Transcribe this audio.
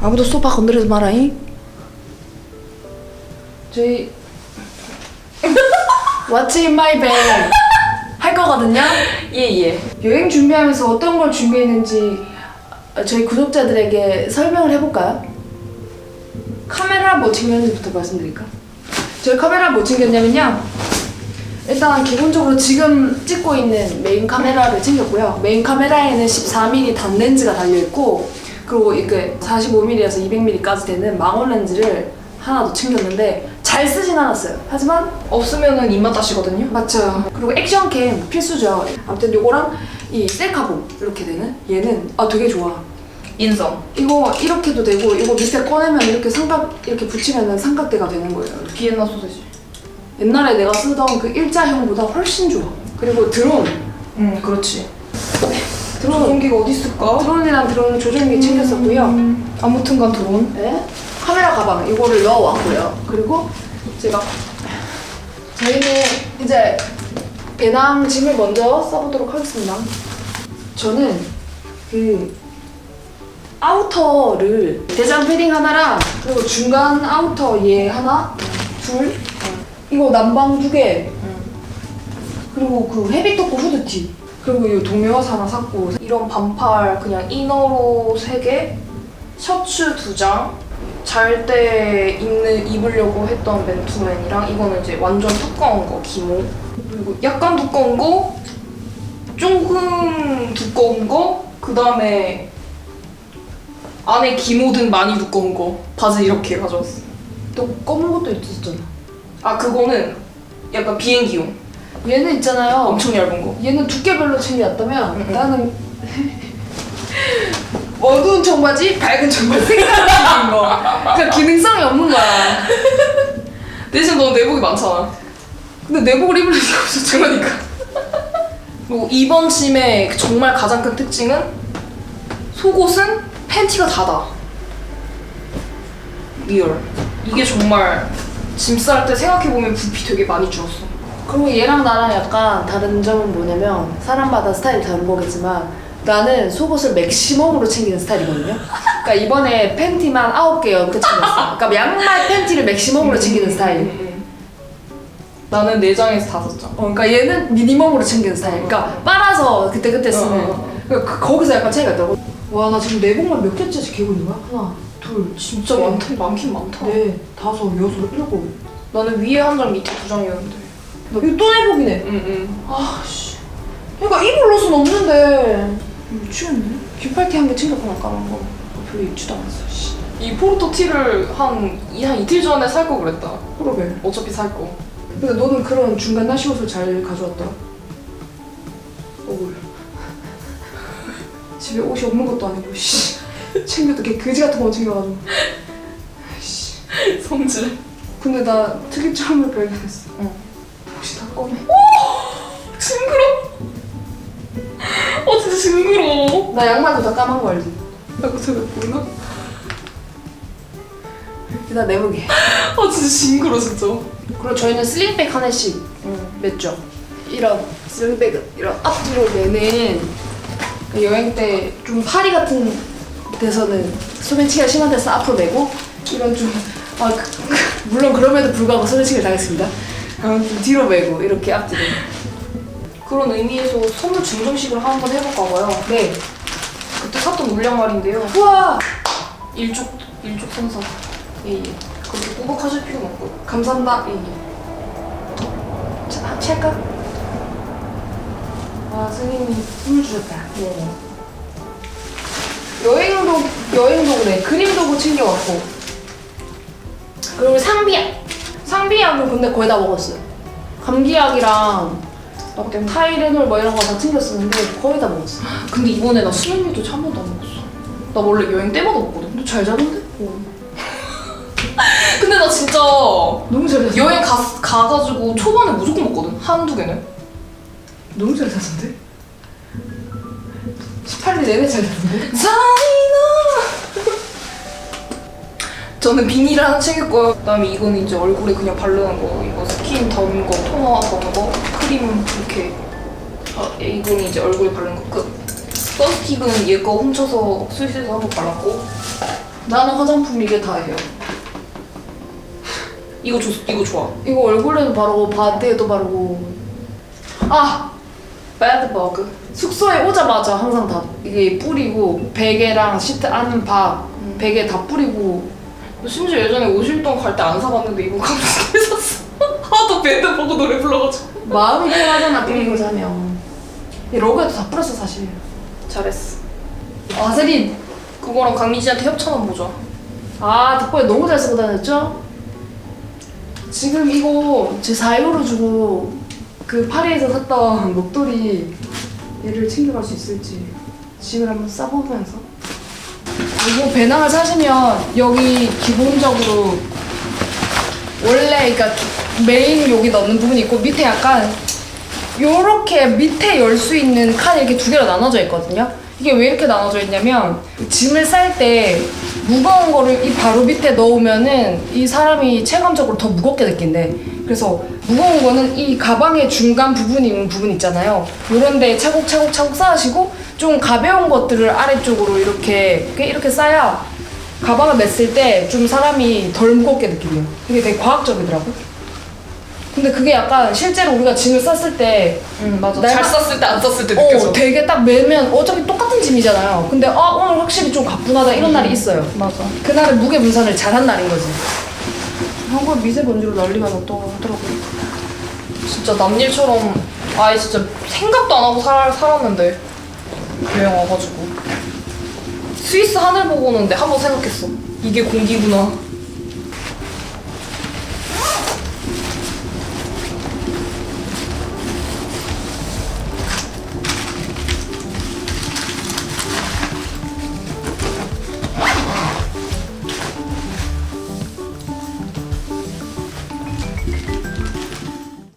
아무도 소파 건드리지 마라잉. 저희 What's in my bag 할 거거든요. 예예. 여행 준비하면서 어떤 걸 준비했는지 저희 구독자들에게 설명을 해볼까요? 카메라 뭐 챙겼는지부터 말씀드릴까? 저희 카메라 뭐 챙겼냐면요. 일단 기본적으로 지금 찍고 있는 메인 카메라를 챙겼고요. 메인 카메라에는 14mm 단 렌즈가 달려있고 그리고 이게 45mm에서 200mm까지 되는 망원 렌즈를 하나 더 챙겼는데 잘 쓰진 않았어요. 하지만 없으면은 입맛 다시거든요. 맞죠. 그리고 액션캠 필수죠. 아무튼 요거랑 이 셀카봉 이렇게 되는 얘는 아 되게 좋아. 인성. 이거 이렇게도 되고 이거 밑에 꺼내면 이렇게 삼각 이렇게 붙이면은 삼각대가 되는 거예요. 비엔나 소세지. 옛날에 내가 쓰던 그 일자형보다 훨씬 좋아. 그리고 드론. 응 그렇지. 드론. 조종기가 어디 있을까? 드론이랑 드론 조종기 챙겼었고요. 음, 아무튼간 드론. 네. 카메라 가방 이거를 넣어왔고요. 그리고 제가 저희는 이제 배낭 짐을 먼저 써보도록 하겠습니다. 저는 그 아우터를 대장 패딩 하나랑 그리고 중간 아우터 얘 하나, 둘, 이거 남방 두 개, 그리고 그 헤비토코 후드티, 그리고 이 동묘화사 하나 샀고. 이런 반팔 그냥 이너로 3개, 셔츠 2장, 잘 때 입는 입으려고 했던 맨투맨이랑 이거는 이제 완전 두꺼운 거 기모. 그리고 약간 두꺼운 거, 조금 두꺼운 거, 그 다음에 안에 기모든 많이 두꺼운 거 바지 이렇게 가져왔어. 또 검은 것도 있었잖아. 아 그거는 약간 비행기용 얘는 있잖아요. 엄청 얇은 거. 얘는 두께별로 챙겨왔다면 응, 응. 나는 어두운 청바지, 밝은 청바지 색깔인 거. 그러니까 기능성이 없는 거야. 대신 너 내복이 많잖아. 근데 내복을 입을 수가 없었죠. 그러니까. 그리고 이번 짐의 정말 가장 큰 특징은 속옷은 팬티가 다다. 리얼. 이게 정말 짐 쌀 때 생각해보면 부피 되게 많이 줄었어. 그리고 얘랑 나랑 약간 다른 점은 뭐냐면 사람마다 스타일이 다른 거겠지만 나는 속옷을 맥시멈으로 챙기는 스타일이거든요. 그러니까 이번에 팬티만 9개 이렇게 챙겼어. 그러니까 양말 팬티를 맥시멈으로 챙기는 스타일. 음, 음. 나는 네 장에서 다섯 장. 어, 그러니까 얘는 미니멈으로 챙기는 스타일. 그러니까 빨아서 그때 그때 쓰는. 어, 어, 그러니까 그- 거기서 약간 차이가 있더라고. 와 나 지금 내복만 몇 개째씩 개고 있는 거야? 하나, 둘, 진짜 셋, 많다. 많긴 많다. 넷, 다섯, 여섯, 일곱. 나는 위에 한 장, 밑에 두 장이었는데. 나 이거 또 내복이네. 응, 응. 아 씨. 그러니까 입을 옷은 없는데 미치겠네. 깃팔티 한 개 챙겼구나 까만 거. 별로 입지도 않았어. 씨. 이 포르토 티를 한, 이- 한 이틀 전에 살 거 그랬다. 그러게. 어차피 살 거. 근데 너는 그런 중간 나시 옷을 잘 가져왔더라. 집에 옷이 없는 것도 아니고 씨. 챙겨도 걔 그지 같은 거 챙겨가지고. 씨. 성질. 근데 나 특이점을 발견했어. 응. 옷이 다 검해. 징그러. 어 진짜 징그러. 나 양말도 다 까만 거 알지? 나 그거 저거 보이나? 나 내복이. 아 진짜 징그러 진짜. 그리고 저희는 슬링백 하나씩 응. 맸죠. 이런 슬링백 이런 앞뒤로 매는 그 여행 때 좀 파리 같은 데서는 소매치기가 심한 데서 앞으로 매고 이런 좀 아, 그- 그- 물론 그럼에도 불구하고 소매치기를 당했습니다. 아무튼 뒤로 매고 이렇게 앞뒤로. 그런 의미에서 선물 증정식을 한번 해볼까 봐요. 네. 그때 샀던 물량말인데요. 우와 일족 일족 선사. 예 예. 그렇게 꾸벅하실 필요는 없고. 감사합니다. 예 예. 자, 찰까? 아 선생님이 선물 주셨다. 네. 여행도 여행도 그래 그림도구 챙겨왔고 그리고 상비약 상비약은 근데 거의 다 먹었어요 감기약이랑 나 때문에. 타이레놀 뭐 이런 거 다 챙겼었는데 거의 다 먹었어 근데 이번에 나 수면제도 한 번도 안 먹었어. 나 원래 여행 때마다 먹거든. 너잘 자던데? 근데 나 진짜 너무 잘 잤어 여행 가, 가가지고 초반에 무조건 먹거든. 한두 개는. 너무 잘 자던데? 18일 내내 잘? 자이나 저는 비닐 하나 챙겼고요. 그다음에 이거는 이제 얼굴에 그냥 바르는 거. 이거 스킨 던 거, 토너 던 거, 크림 이렇게. 아, 이거는 이제 얼굴에 바르는 거 끝. 선스틱은 얘 거 훔쳐서 스위스에서 한 번 발랐고. 나는 화장품 이게 다예요. 이거 좋, 이거 좋아. 이거 얼굴에도 바르고 바디에도 바르고. 아 배드버그. 숙소에 오자마자 항상 다 이게 뿌리고 베개랑 시트 안박 베개 다 뿌리고 심지어 예전에 오실동 갈 때 안 사봤는데 이거 갑자기 샀어. 하도 배드버그 노래 불러가지고. 마음이 편하잖아 뿌리고 자면. 이 로고에도 다 뿌렸어 사실. 잘했어. 와세린. 그거랑 강민지한테 협찬한 보자. 아 덕분에 너무 잘 쓰고 다녔죠? 지금 이거 제 4유로 주고 그 파리에서 샀던 목도리 얘를 챙겨갈 수 있을지 짐을 한번 싸보면서 이거 배낭을 사시면 여기 기본적으로 원래 그러니까 메인 여기 넣는 부분이 있고 밑에 약간 요렇게 밑에 열 수 있는 칸이 이렇게 두 개로 나눠져 있거든요. 이게 왜 이렇게 나눠져 있냐면 짐을 쌀 때 무거운 거를 이 바로 밑에 넣으면은 이 사람이 체감적으로 더 무겁게 느낀대. 그래서 무거운 거는 이 가방의 중간 부분이 있는 부분 있잖아요. 요런 데 차곡차곡 차곡 쌓으시고 좀 가벼운 것들을 아래쪽으로 이렇게 이렇게, 쌓아야 가방을 맸을 때 좀 사람이 덜 무겁게 느낀대요. 이게 되게 과학적이더라고. 근데 그게 약간 실제로 우리가 짐을 쌌을 때응 맞아. 잘 썼을 때 안 썼을 때 어, 느껴져. 되게 딱 매면 어차피 똑같은 짐이잖아요. 근데 아 오늘 확실히 좀 가뿐하다 이런 날이 있어요. 맞아. 그날은 무게 분산을 잘한 날인 거지. 한국 미세먼지로 난리가 났다고 하더라고요. 진짜 남일처럼 아예 진짜 생각도 안 하고 살, 살았는데 여행 와가지고 스위스 하늘 보고 오는데 한번 생각했어 이게 공기구나